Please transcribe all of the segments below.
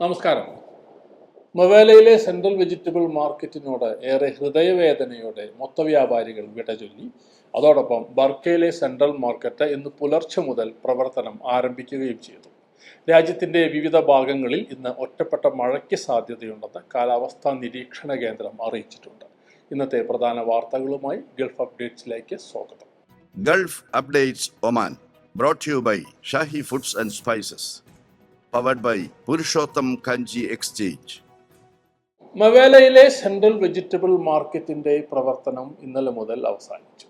നമസ്കാരം. മൊവേലയിലെ central vegetable മാർക്കറ്റിനോട് ഏറെ ഹൃദയവേദനയോടെ മൊത്തവ്യാപാരികൾ വിട ചൊല്ലി. അതോടൊപ്പം ബർക്കയിലെ സെൻട്രൽ മാർക്കറ്റ് ഇന്ന് പുലർച്ചെ മുതൽ പ്രവർത്തനം ആരംഭിക്കുകയും ചെയ്തു. രാജ്യത്തിന്റെ വിവിധ ഭാഗങ്ങളിൽ ഇന്ന് ഒറ്റപ്പെട്ട മഴയ്ക്ക് സാധ്യതയുണ്ടെന്ന് കാലാവസ്ഥാ നിരീക്ഷണ കേന്ദ്രം അറിയിച്ചിട്ടുണ്ട്. ഇന്നത്തെ പ്രധാന വാർത്തകളുമായി ഗൾഫ് അപ്ഡേറ്റ്സിലേക്ക് സ്വാഗതം. Gulf updates Oman brought you by Shahi foods and spices powered by Purushottam Kanchi exchange മവേലയിലെ central vegetable മാർക്കറ്റിന്റെ പ്രവർത്തനം ഇന്നലെ മുതൽ അവസാനിച്ചു.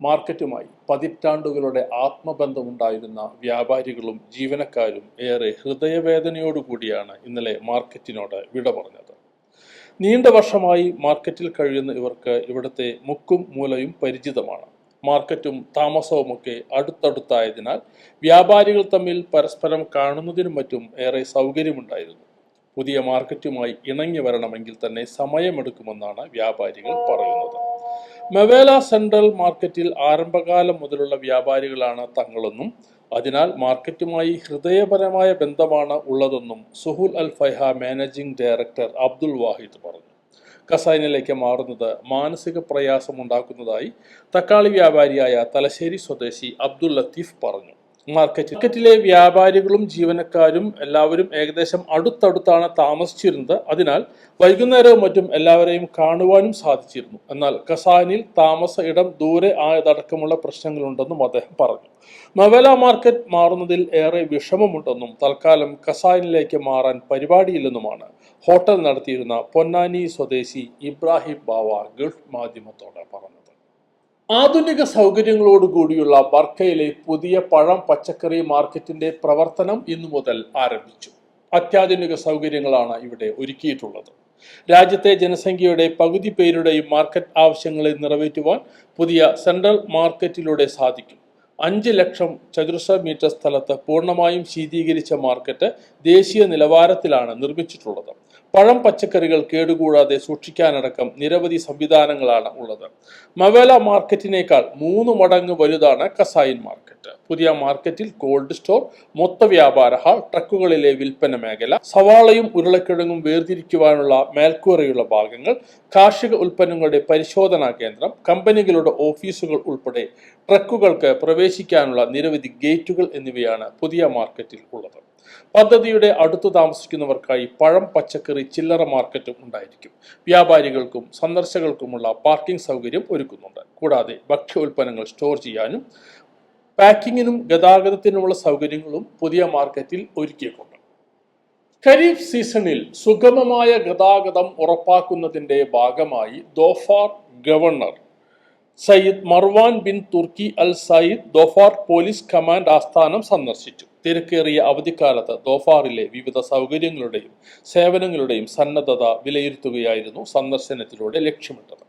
മാർക്കറ്റുമായി പതിറ്റാണ്ടുകളുടെ ആത്മബന്ധമുണ്ടായിരുന്ന വ്യാപാരികളും ജീവനക്കാരും ഏറെ ഹൃദയവേദനയോടുകൂടിയാണ് ഇന്നലെ മാർക്കറ്റിനോട് വിട പറഞ്ഞത്. നീണ്ട വർഷമായി മാർക്കറ്റിൽ കഴിയുന്ന ഇവർക്ക് ഇവിടുത്തെ മുക്കും മൂലയും പരിചിതമാണ്. മാർക്കറ്റും താമസവുമൊക്കെ അടുത്തടുത്തായതിനാൽ വ്യാപാരികൾ തമ്മിൽ പരസ്പരം കാണുന്നതിനും മറ്റും ഏറെ സൗകര്യമുണ്ടായിരുന്നു. പുതിയ മാർക്കറ്റുമായി ഇണങ്ങി വരണമെങ്കിൽ തന്നെ സമയമെടുക്കുമെന്നാണ് വ്യാപാരികൾ പറയുന്നത്. മെവേല സെൻട്രൽ മാർക്കറ്റിൽ ആരംഭകാലം മുതലുള്ള വ്യാപാരികളാണ് തങ്ങളെന്നും അതിനാൽ മാർക്കറ്റുമായി ഹൃദയപരമായ ബന്ധമാണ് ഉള്ളതെന്നും Suhul Al Faiha managing director Abdul Wahid പറഞ്ഞു. കസൈനിലേക്ക് മാറുന്നത് മാനസിക പ്രയാസം ഉണ്ടാക്കുന്നതായി തക്കാളി വ്യാപാരിയായ തലശ്ശേരി സ്വദേശി അബ്ദുൽ ലത്തീഫ് പറഞ്ഞു. മാർക്കറ്റ് മാർക്കറ്റിലെ വ്യാപാരികളും ജീവനക്കാരും എല്ലാവരും ഏകദേശം അടുത്തടുത്താണ് താമസിച്ചിരുന്നത്. അതിനാൽ വൈകുന്നേരവും മറ്റും എല്ലാവരെയും കാണുവാനും സാധിച്ചിരുന്നു. എന്നാൽ കസാനിൽ താമസ ഇടം ദൂരെ ആയതടക്കമുള്ള പ്രശ്നങ്ങളുണ്ടെന്നും അദ്ദേഹം പറഞ്ഞു. മവേല മാർക്കറ്റ് മാറുന്നതിൽ ഏറെ വിഷമമുണ്ടെന്നും തൽക്കാലം കസാനിലേക്ക് മാറാൻ പരിപാടിയില്ലെന്നുമാണ് ഹോട്ടൽ നടത്തിയിരുന്ന പൊന്നാനി സ്വദേശി ഇബ്രാഹിം ബാവ ഗൾഫ് മാധ്യമത്തോട് പറഞ്ഞത്. ആധുനിക സൗകര്യങ്ങളോടുകൂടിയുള്ള ബർക്കയിലെ പുതിയ പഴം പച്ചക്കറി മാർക്കറ്റിന്റെ പ്രവർത്തനം ഇന്നു മുതൽ ആരംഭിച്ചു. അത്യാധുനിക സൗകര്യങ്ങളാണ് ഇവിടെ ഒരുക്കിയിട്ടുള്ളത്. രാജ്യത്തെ ജനസംഖ്യയുടെ പകുതി പേരുടെയും മാർക്കറ്റ് ആവശ്യങ്ങളെ നിറവേറ്റുവാൻ പുതിയ സെൻട്രൽ മാർക്കറ്റിലൂടെ സാധിക്കും. അഞ്ച് ലക്ഷം ചതുരശ്ര മീറ്റർ സ്ഥലത്ത് പൂർണമായും ശീതീകരിച്ച മാർക്കറ്റ് ദേശീയ നിലവാരത്തിലാണ് നിർമ്മിച്ചിട്ടുള്ളത്. പഴം പച്ചക്കറികൾ കേടുകൂടാതെ സൂക്ഷിക്കാനടക്കം നിരവധി സംവിധാനങ്ങളാണ് ഉള്ളത്. മവേല മാർക്കറ്റിനേക്കാൾ മൂന്ന് മടങ്ങ് വലുതാണ് കസായിൻ മാർക്കറ്റ് പുതിയ മാർക്കറ്റിൽ കോൾഡ് സ്റ്റോർ മൊത്ത വ്യാപാര ഹാൾ ട്രക്കുകളിലെ വിൽപ്പന മേഖല സവാളയും ഉരുളക്കിഴങ്ങും വേർതിരിക്കുവാനുള്ള മേൽക്കൂറയുള്ള ഭാഗങ്ങൾ കാർഷിക ഉൽപ്പന്നങ്ങളുടെ പരിശോധനാ കേന്ദ്രം കമ്പനികളുടെ ഓഫീസുകൾ ഉൾപ്പെടെ ട്രക്കുകൾക്ക് പ്രവേശിക്കാനുള്ള നിരവധി ഗേറ്റുകൾ എന്നിവയാണ് പുതിയ മാർക്കറ്റിൽ ഉള്ളത്. പദ്ധതിയുടെ അടുത്തു താമസിക്കുന്നവർക്കായി പഴം പച്ചക്കറി ചില്ലറ മാർക്കറ്റും ഉണ്ടായിരിക്കും. വ്യാപാരികൾക്കും സന്ദർശകർക്കുമുള്ള പാർക്കിംഗ് സൗകര്യം ഒരുക്കുന്നുണ്ട്. കൂടാതെ ഭക്ഷ്യ ഉൽപ്പന്നങ്ങൾ സ്റ്റോർ ചെയ്യാനും പാക്കിങ്ങിനും ഗതാഗതത്തിനുമുള്ള സൗകര്യങ്ങളും പുതിയ മാർക്കറ്റിൽ ഒരുക്കിയിട്ടുണ്ട് ഖരീഫ് സീസണിൽ സുഗമമായ ഗതാഗതം ഉറപ്പാക്കുന്നതിന്റെ ഭാഗമായി Dhofar governor Sayyid Marwan bin Turki Al Sayyid Dhofar police command ആസ്ഥാനം സന്ദർശിച്ചു. തിരക്കേറിയ അവധിക്കാലത്ത് ദോഫാറിലെ വിവിധ സൗകര്യങ്ങളുടെയും സേവനങ്ങളുടെയും സന്നദ്ധത വിലയിരുത്തുകയായിരുന്നു സന്ദർശനത്തിലൂടെ ലക്ഷ്യമിട്ടത്.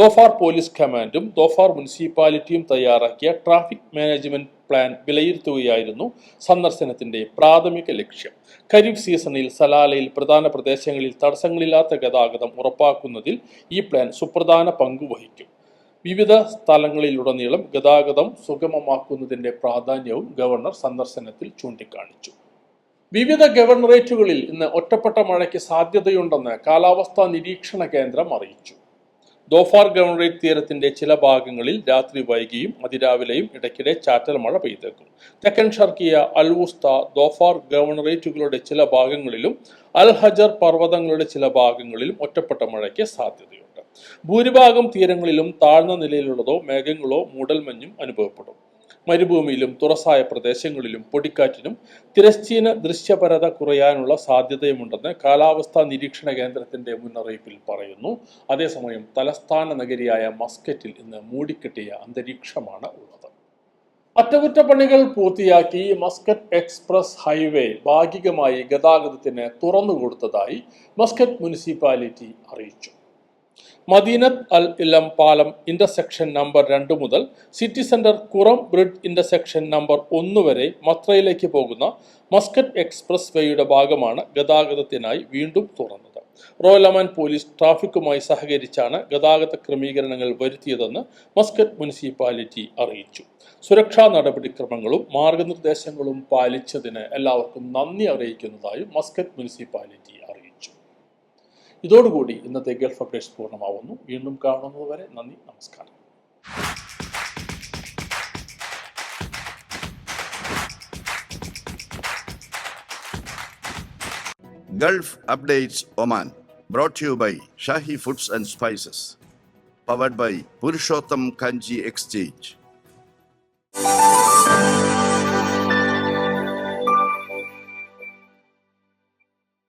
ദോഫാർ പോലീസ് കമാൻഡും ദോഫാർ മുനിസിപ്പാലിറ്റിയും തയ്യാറാക്കിയ ട്രാഫിക് മാനേജ്മെന്റ് പ്ലാൻ വിലയിരുത്തുകയായിരുന്നു സന്ദർശനത്തിന്റെ പ്രാഥമിക ലക്ഷ്യം. ഖരീഫ് സീസണിൽ സലാലയിൽ പ്രധാന പ്രദേശങ്ങളിൽ തടസ്സങ്ങളില്ലാത്ത ഗതാഗതം ഉറപ്പാക്കുന്നതിൽ ഈ പ്ലാൻ സുപ്രധാന പങ്ക് വഹിക്കും. വിവിധ സ്ഥലങ്ങളിലുടനീളം ഗതാഗതം സുഗമമാക്കുന്നതിന്റെ പ്രാധാന്യവും ഗവർണർ സന്ദർശനത്തിൽ ചൂണ്ടിക്കാണിച്ചു. വിവിധ ഗവർണറേറ്റുകളിൽ ഇന്ന് ഒറ്റപ്പെട്ട മഴയ്ക്ക് സാധ്യതയുണ്ടെന്ന് കാലാവസ്ഥാ നിരീക്ഷണ കേന്ദ്രം അറിയിച്ചു. ദോഫാർ ഗവർണറേറ്റ് തീരത്തിന്റെ ചില ഭാഗങ്ങളിൽ രാത്രി വൈകിയും അതിരാവിലെയും ഇടയ്ക്കിടെ ചാറ്റൽ മഴ പെയ്തേക്കും. തെക്കൻ ഷർക്കിയ അൽവുസ്ത ദോഫാർ ഗവർണറേറ്റുകളുടെ ചില ഭാഗങ്ങളിലും അൽ ഹജർ പർവതങ്ങളുടെ ചില ഭാഗങ്ങളിലും ഒറ്റപ്പെട്ട മഴയ്ക്ക് സാധ്യതയുണ്ട്. ഭൂരിഭാഗം തീരങ്ങളിലും താഴ്ന്ന നിലയിലുള്ളതോ മേഘങ്ങളോ മൂടൽമഞ്ഞും അനുഭവപ്പെടും. മരുഭൂമിയിലും തുറസായ പ്രദേശങ്ങളിലും പൊടിക്കാറ്റിനും തിരശ്ചീന ദൃശ്യപരത കുറയാനുള്ള സാധ്യതയുമുണ്ടെന്ന് കാലാവസ്ഥാ നിരീക്ഷണ കേന്ദ്രത്തിന്റെ മുന്നറിയിപ്പിൽ പറയുന്നു. അതേസമയം തലസ്ഥാന നഗരിയായ മസ്കറ്റിൽ ഇന്ന് മൂടിക്കെട്ടിയ അന്തരീക്ഷമാണ് ഉള്ളത്. അറ്റകുറ്റപ്പണികൾ പൂർത്തിയാക്കി മസ്കറ്റ് എക്സ്പ്രസ് ഹൈവേ ഭാഗികമായി ഗതാഗതത്തിന് തുറന്നുകൊടുത്തതായി മസ്കറ്റ് മുനിസിപ്പാലിറ്റി അറിയിച്ചു. മദീനത്ത് അൽ ഇലം പാലം ഇന്റർസെക്ഷൻ നമ്പർ രണ്ട് മുതൽ city centre Qurum bridge intersection number ഒന്ന് വരെ മത്രയിലേക്ക് പോകുന്ന മസ്കറ്റ് എക്സ്പ്രസ് വേയുടെ ഭാഗമാണ് ഗതാഗതത്തിനായി വീണ്ടും തുറന്നത്. റോയൽ അമാൻ പോലീസ് ട്രാഫിക്കുമായി സഹകരിച്ചാണ് ഗതാഗത ക്രമീകരണങ്ങൾ വരുത്തിയതെന്ന് മസ്കറ്റ് മുനിസിപ്പാലിറ്റി അറിയിച്ചു. സുരക്ഷാ നടപടിക്രമങ്ങളും മാർഗനിർദ്ദേശങ്ങളും പാലിച്ചതിന് എല്ലാവർക്കും നന്ദി അറിയിക്കുന്നതായും മസ്കറ്റ് മുനിസിപ്പാലിറ്റി അറിയിച്ചു. ഇതോടുകൂടി ഇന്നത്തെ ഗൾഫ് അപ്ഡേറ്റ്സ് പൂർണമാവുന്നു വീണ്ടും കാണുന്നതുവരെ നന്ദി നമസ്കാരം Gulf Updates Oman. Brought to you by Shahi Foods and Spices. Powered by Purushottam Kanji Exchange.